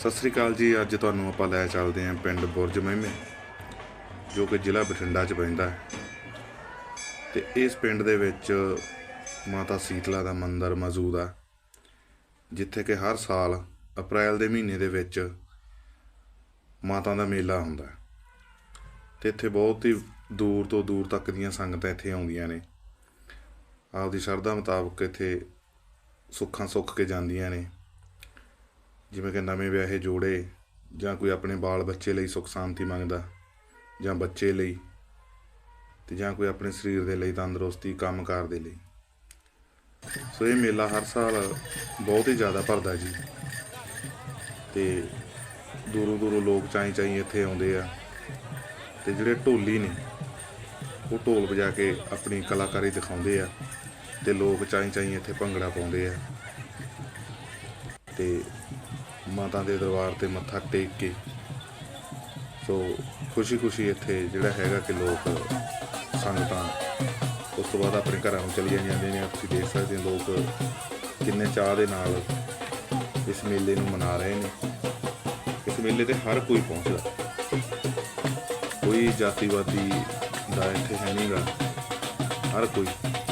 ਸਤਿ ਸ੍ਰੀ ਅਕਾਲ ਜੀ, ਅੱਜ ਤੁਹਾਨੂੰ ਆਪਾਂ ਲੈ ਚੱਲਦੇ ਹਾਂ ਪਿੰਡ ਬੁਰਜ ਮਹਿਮੇ, ਜੋ ਕਿ ਜ਼ਿਲ੍ਹਾ ਬਠਿੰਡਾ 'ਚ ਪੈਂਦਾ ਹੈ। ਤੇ ਇਸ ਪਿੰਡ ਦੇ ਵਿੱਚ ਮਾਤਾ ਸੀਤਲਾ ਦਾ ਮੰਦਿਰ ਮੌਜੂਦ ਆ, ਜਿੱਥੇ ਕਿ ਹਰ ਸਾਲ ਅਪ੍ਰੈਲ ਦੇ ਮਹੀਨੇ ਦੇ ਵਿੱਚ ਮਾਤਾ ਦਾ ਮੇਲਾ ਹੁੰਦਾ ਹੈ। ਤੇ ਇੱਥੇ ਬਹੁਤ ਹੀ ਦੂਰ ਤੋਂ ਦੂਰ ਤੱਕ ਦੀਆਂ ਸੰਗਤਾਂ ਇੱਥੇ ਆਉਂਦੀਆਂ ਨੇ। ਆਪਦੀ ਸ਼ਰਧਾ ਮੁਤਾਬਕ ਇੱਥੇ ਸੁੱਖਾਂ ਸੁੱਖ ਕੇ ਜਾਂਦੀਆਂ ਨੇ। ਜਿਵੇਂ ਕਿ ਨਵੇਂ ਵਿਆਹੇ ਜੋੜੇ ਜਾਂ ਕੋਈ ਆਪਣੇ ਬਾਲ ਬੱਚੇ ਲਈ ਸੁੱਖ ਸ਼ਾਂਤੀ ਮੰਗਦਾ, ਜਾਂ ਬੱਚੇ ਲਈ ਤੇ ਜਾਂ ਕੋਈ ਆਪਣੇ ਸਰੀਰ ਦੇ ਲਈ ਤੰਦਰੁਸਤੀ ਕੰਮਕਾਰ ਦੇ ਲਈ। ਸੋ ਇਹ ਮੇਲਾ ਹਰ ਸਾਲ ਬਹੁਤ ਹੀ ਜ਼ਿਆਦਾ ਭਰਦਾ ਜੀ। ਤੇ ਦੂਰੋਂ ਦੂਰੋਂ ਲੋਕ ਚਾਈ ਚਾਈ ਇੱਥੇ ਆਉਂਦੇ ਆ। ਤੇ ਜਿਹੜੇ ਢੋਲੀ ਨੇ, ਉਹ ਢੋਲ ਵਜਾ ਕੇ ਆਪਣੀ ਕਲਾਕਾਰੀ ਦਿਖਾਉਂਦੇ ਆ ਤੇ ਲੋਕ ਚਾਈ ਚਾਈ ਇੱਥੇ ਭੰਗੜਾ ਪਾਉਂਦੇ ਆ। ਤੇ ਮਾਤਾ ਦੇ ਦਰਬਾਰ ਤੇ ਮੱਥਾ ਟੇਕ ਕੇ। ਸੋ ਖੁਸ਼ੀ ਖੁਸ਼ੀ ਇੱਥੇ ਜਿਹੜਾ ਹੈਗਾ ਕਿ ਲੋਕ ਸੰਗਤਾਂ, ਉਸ ਤੋਂ ਬਾਅਦ ਆਪਣੇ ਘਰਾਂ ਨੂੰ ਚਲੀਆਂ ਜਾਂਦੀਆਂ ਨੇ। ਤੁਸੀਂ ਦੇਖ ਸਕਦੇ ਹੋ ਲੋਕ ਕਿੰਨੇ ਚਾਹ ਦੇ ਨਾਲ ਇਸ ਮੇਲੇ ਨੂੰ ਮਨਾ ਰਹੇ ਨੇ। ਇਸ ਮੇਲੇ ਤੇ ਹਰ ਕੋਈ ਪਹੁੰਚਦਾ। ਕੋਈ ਜਾਤੀਵਾਦੀ ਦਾ ਇੱਥੇ ਹੈ ਨਹੀਂਗਾ ਹਰ ਕੋਈ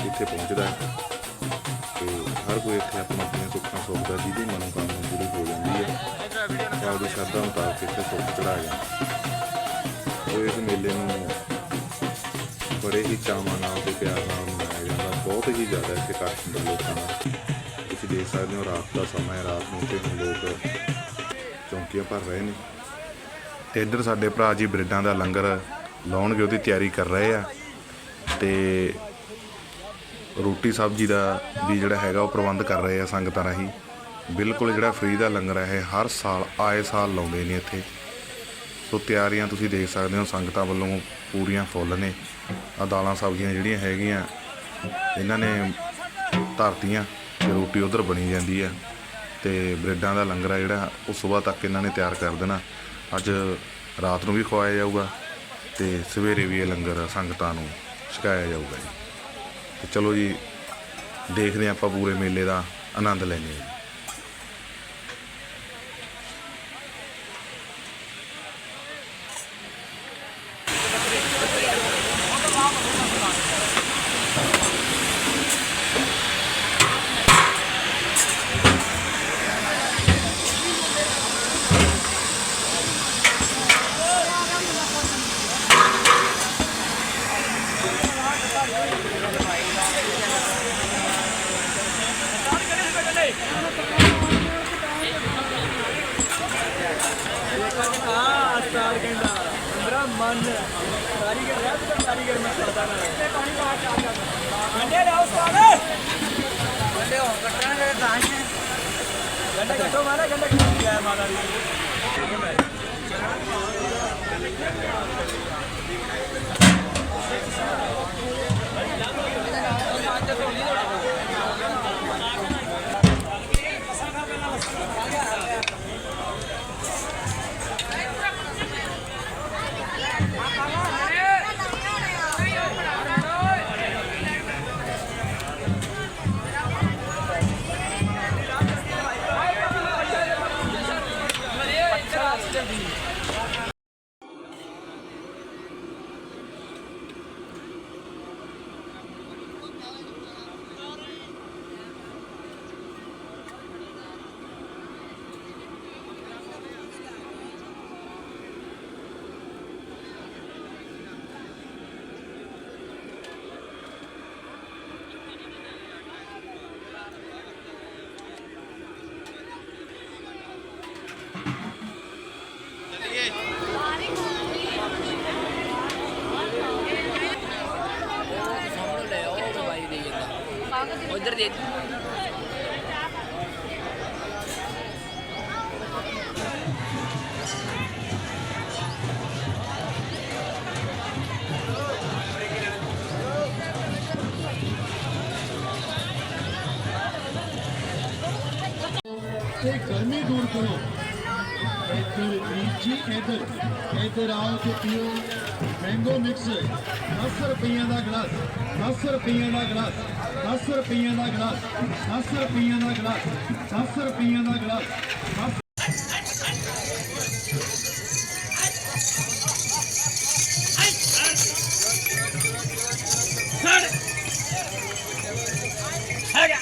ਇੱਥੇ ਪਹੁੰਚਦਾ ਹੈ। ਤੇ ਹਰ ਕੋਈ ਇੱਥੇ ਆਪਣਾ ਆਪਣੀਆਂ ਸੁੱਖਾਂ ਸੋਚਦਾ ਜਿਹਦੀ ਮਨੋਕਾਮਨਾ ਤੇ ਸ਼ਰਧਾ ਮੁਤਾਬਕ ਇੱਥੇ ਸੁੱਖ ਚੜਾਇਆ ਜਾਂਦਾ ਤੇ ਇਸ ਮੇਲੇ ਨੂੰ ਬੜੇ ਹੀ ਚਾਵਾਂ ਨਾਲ ਤੇ ਪਿਆਰ ਨਾਲ ਮਨਾਇਆ ਜਾਂਦਾ। ਬਹੁਤ ਹੀ ਜ਼ਿਆਦਾ ਇੱਥੇ ਇਕੱਠ ਹੁੰਦਾ ਲੋਕਾਂ ਦਾ ਤੁਸੀਂ ਦੇਖ ਸਕਦੇ ਹੋ, ਰਾਤ ਦਾ ਸਮਾਂ ਹੈ। ਰਾਤ ਨੂੰ ਤੇ ਲੋਕ ਚੌਂਕੀਆਂ ਭਰ ਰਹੇ ਨੇ। ਤੇ ਇੱਧਰ ਸਾਡੇ ਭਰਾ ਜੀ ਬ੍ਰੈਡਾਂ ਦਾ ਲੰਗਰ ਲਾਉਣਗੇ, ਉਹਦੀ ਤਿਆਰੀ ਕਰ ਰਹੇ ਆ। ਤੇ ਰੋਟੀ ਸਬਜ਼ੀ ਦਾ ਵੀ ਜਿਹੜਾ ਹੈਗਾ, ਉਹ ਪ੍ਰਬੰਧ ਕਰ ਰਹੇ ਆ ਸੰਗਤਾਂ ਰਾਹੀਂ। ਬਿਲਕੁਲ ਜਿਹੜਾ ਫ੍ਰੀ ਦਾ ਲੰਗਰ ਹੈ, ਇਹ ਹਰ ਸਾਲ, ਆਏ ਸਾਲ ਲਾਉਂਦੇ ਨੇ ਇੱਥੇ। ਸੋ ਤਿਆਰੀਆਂ ਤੁਸੀਂ ਦੇਖ ਸਕਦੇ ਹੋ, ਸੰਗਤਾਂ ਵੱਲੋਂ ਪੂਰੀਆਂ ਫੁੱਲ ਨੇ। ਆ ਦਾਲਾਂ ਸਬਜ਼ੀਆਂ ਜਿਹੜੀਆਂ ਹੈਗੀਆਂ, ਇਹਨਾਂ ਨੇ ਧਰਤੀਆਂ ਤੇ ਰੋਟੀ ਉਧਰ ਬਣੀ ਜਾਂਦੀ ਆ ਤੇ ਬ੍ਰੈਡਾਂ ਦਾ ਲੰਗਰ ਆ ਜਿਹੜਾ, ਉਹ ਸਵੇਰ ਤੱਕ ਇਹਨਾਂ ਨੇ ਤਿਆਰ ਕਰ ਦੇਣਾ। ਅੱਜ ਰਾਤ ਨੂੰ ਵੀ ਖਵਾਇਆ ਜਾਊਗਾ ਤੇ ਸਵੇਰੇ ਵੀ ਇਹ ਲੰਗਰ ਸੰਗਤਾਂ ਨੂੰ ਛਕਾਇਆ ਜਾਊਗਾ ਜੀ। ਤੇ ਚਲੋ ਜੀ, ਦੇਖਦੇ ਹਾਂ ਆਪਾਂ ਪੂਰੇ ਮੇਲੇ ਦਾ ਆਨੰਦ ਲੈਂਦੇ ਹਾਂ। ਜੀ ਮੇਰਾ ਮਨ। ਕਾਰੀਗਰ ਹੈ ਤੇ ਕਾਰੀਗਰ ਮੈਂ ਕਰਦਾ ਨਾ ਪਾਣੀ ਬਾਹਰ ਚਾਹ ਜਾ। ਗੰਡੇ ਲਾਓ ਸਟਾਰ ਗੰਡੇ ਹੋ ਕੱਟਾਂਗੇ ਤਾਂ ਹੀ। ਗੰਡੇ ਕੱਟੋ ਮਾਰਾ ਗੰਡੇ ਕੱਟੋ। ਗਿਆ ਮਾਰਾ ਦੀ ਉਧਰ ਦੇ ਤੇ ਗਰਮੀ ਦੂਰ ਕਰੋ। ਇੱਧਰ ਵੀਰ ਜੀ ਇੱਧਰ ਇੱਧਰ ਆਓ ਤੇ ਪੀਓ। ਮੈਂਗੋ ਮਿਕਸ 10 ਰੁਪਈਆਂ ਦਾ ਗਲਾਸ 10 ਰੁਪਈਆਂ ਦਾ ਗਲਾਸ। 10 ਰੁਪਈਆਂ ਦਾ ਗਲਾਸ 10 ਰੁਪਈਆਂ ਦਾ ਗਲਾਸ 10 ਰੁਪਈਆਂ ਦਾ ਗਲਾਸ Hurry!